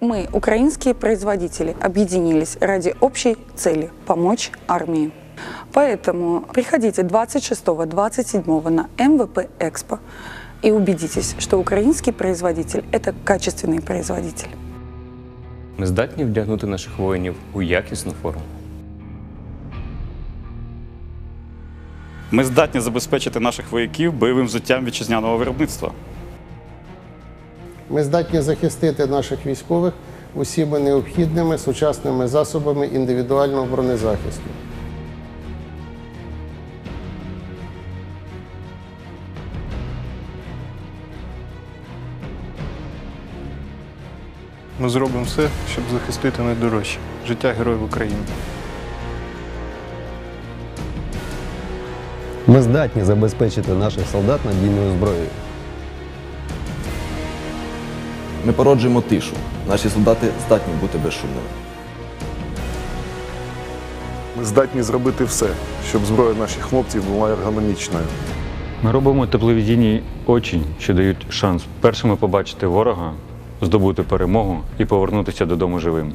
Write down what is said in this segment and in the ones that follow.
Мы, украинские производители, объединились ради общей цели – помочь армии. Поэтому приходите 26-27 на МВП Экспо и убедитесь, что украинский производитель – это качественный производитель. Ми здатні вдягнути наших воїнів у якісну форму. Ми здатні забезпечити наших вояків бойовим взуттям вітчизняного виробництва. Ми здатні захистити наших військових усіма необхідними сучасними засобами індивідуального бронезахисту. Ми зробимо все, щоб захистити найдорожче життя героїв України. Ми здатні забезпечити наших солдат надійною зброєю. Ми породжуємо тишу. Наші солдати здатні бути безшумними. Ми здатні зробити все, щоб зброя наших хлопців була ергономічною. Ми робимо тепловізійні очі, що дають шанс першими побачити ворога, здобути перемогу і повернутися додому живим.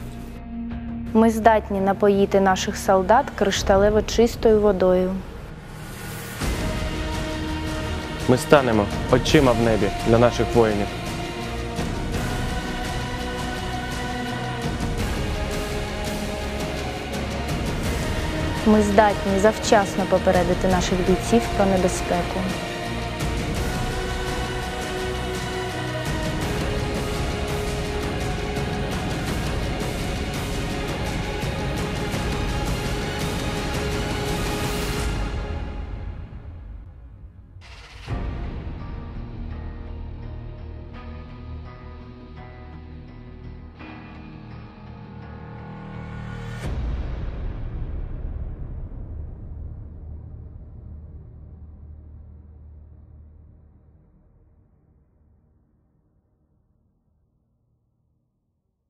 Ми здатні напоїти наших солдат кришталево чистою водою. Ми станемо очима в небі для наших воїнів. Ми здатні завчасно попередити наших бійців про небезпеку.